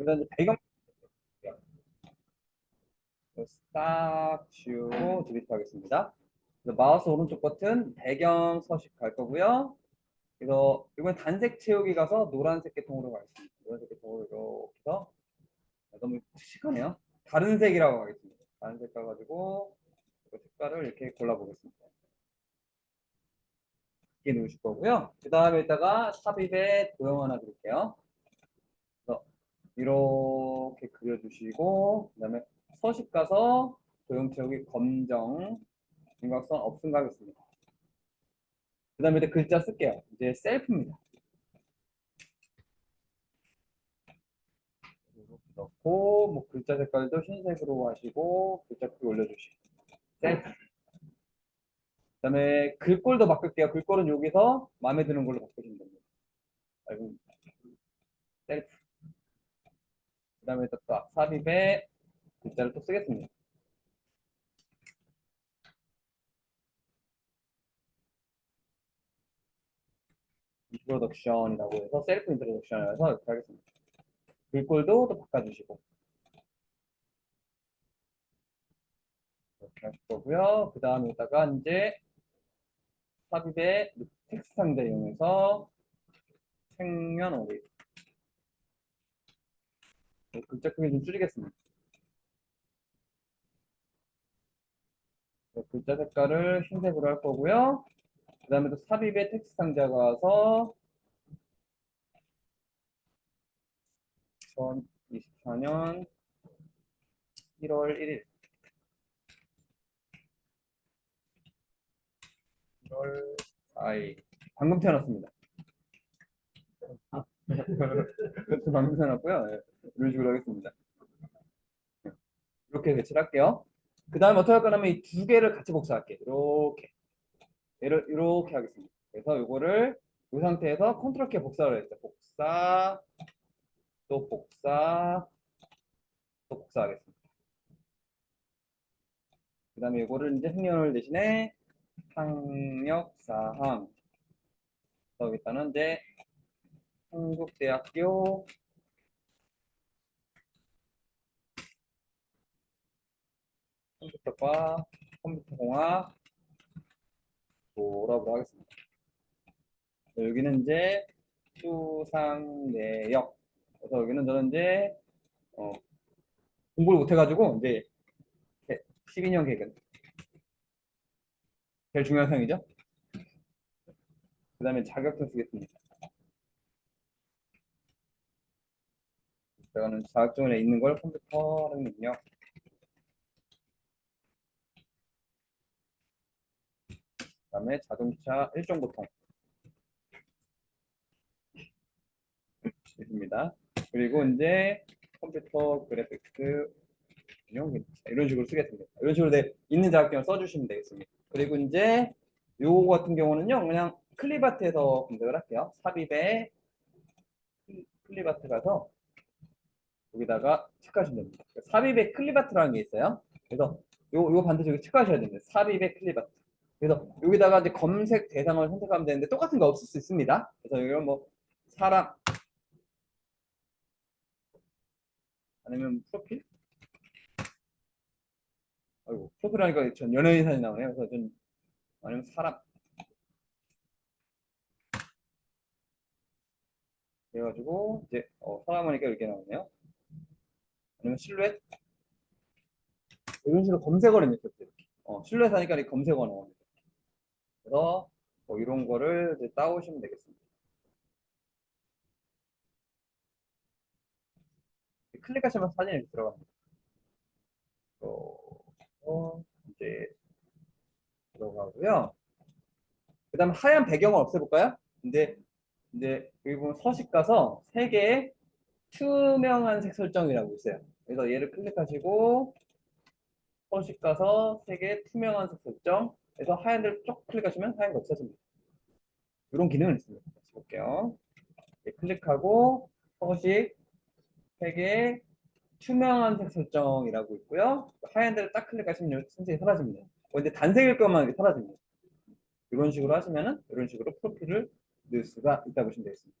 이제 배경 싹 지우고 디리트 하겠습니다. 마우스 오른쪽 버튼 배경 서식 갈 거고요. 그래서 이번 단색 채우기 가서 노란색 계통으로 가겠습니다. 노란색 계통으로 이렇게 해서 아, 너무 시커네요. 다른 색이라고 하겠습니다. 다른 색 가가지고 그 색깔을 이렇게 골라보겠습니다. 이렇게 누르실 거고요. 그 다음에 이따가 삽입에 도형 하나 드릴게요. 이렇게 그려주시고 그 다음에 서식 가서 도형 채우기 검정 윤곽선 없음 가겠습니다. 그 다음에 이제 글자 쓸게요. 이제 셀프입니다. 이렇게 넣고 뭐 글자 색깔도 흰색으로 하시고 글자 크기 올려주시고 셀프 그 다음에 글꼴도 바꿀게요. 글꼴은 여기서 마음에 드는 걸로 바꾸시면 됩니다. 아이고. 셀프 그 다음에 또 삽입에 글자를 또 쓰겠습니다. 인트로덕션이라고 해서 셀프 인트로덕션을 해서 이렇게 하겠습니다. 글꼴도 또 바꿔주시고 이렇게 하실 거고요. 그 다음에다가 이제 삽입의 텍스트 상자 이용해서 생년월일 네, 글자 크기 좀 줄이겠습니다. 네, 글자 색깔을 흰색으로 할 거고요. 그 다음에 또 삽입의 텍스트 상자 가서 2024년 1월 1일 1월 4일 방금 태어났습니다. 그것도 방금 태어났고요. 네, 이런 식으로 하겠습니다. 이렇게 배치를 할게요. 그 다음에 어떻게 할 거냐면 이 두 개를 같이 복사할게요. 이렇게 이렇게, 하겠습니다. 그래서 이거를 이 상태에서 컨트롤 키 복사를 했어요. 복사 또 복사 또 복사하겠습니다. 그 다음에 이거를 이제 행렬 대신에 학력사항 여기다는 이제 한국대학교 컴퓨터과 컴퓨터공학 졸업을 하겠습니다. 여기는 이제 수상내역 그래서 여기는 저는 이제 어, 공부를 못해가지고 이제 12년 개근 제일 중요한 상이죠. 그 다음에 자격증 쓰겠습니다. 제가는 자격증에 있는 걸 컴퓨터 능력 그 다음에 자동차 일종 보통 있습니다. 그리고 이제 컴퓨터 그래픽스 이런 식으로 쓰겠습니다. 이런 식으로 내 있는 자격증을 써주시면 되겠습니다. 그리고 이제 요거 같은 경우는요, 그냥 클리바트에서 검색을 할게요. 삽입에 클리바트 가서 여기다가 체크하시면 됩니다. 삽입에 클리바트라는 게 있어요. 그래서 요, 요 반드시 여기 체크하셔야 됩니다. 삽입에 클리바트. 그래서 여기다가 이제 검색 대상을 선택하면 되는데 똑같은 거 없을 수 있습니다. 그래서 이건 뭐 사람 아니면 프로필? 아이고 프로필 하니까 전 연예인 사진 나오네요. 그래서 전 아니면 사람 그래가지고 이제 어, 사람 하니까 이렇게 나오네요. 아니면 실루엣 이런 식으로 검색어를 넣겠죠. 이렇게. 어, 실루엣 하니까 이렇게 검색어 나옵니다. 그래서 뭐 이런 거를 이제 따오시면 되겠습니다. 클릭하시면 사진이 들어갑니다. 어, 이제 들어가고요. 그 다음 하얀 배경을 없애볼까요? 근데 이제 여기 보면 서식 가서 세 개의 투명한 색 설정이라고 있어요. 그래서 얘를 클릭하시고 서식 가서 세 개의 투명한 색 설정 그래서 하얀 데를 쭉 클릭하시면 하얀 거 없어집니다. 이런 기능을 있습니다. 같이 볼게요. 네, 클릭하고 서식 세 개의 투명한 색 설정이라고 있고요. 하얀 데를 딱 클릭하시면 선생이 사라집니다. 근데 단색일 것만 이렇게 사라집니다. 이런 식으로 하시면은 이런 식으로 프로필을 넣을 수가 있다 보시면 되겠습니다.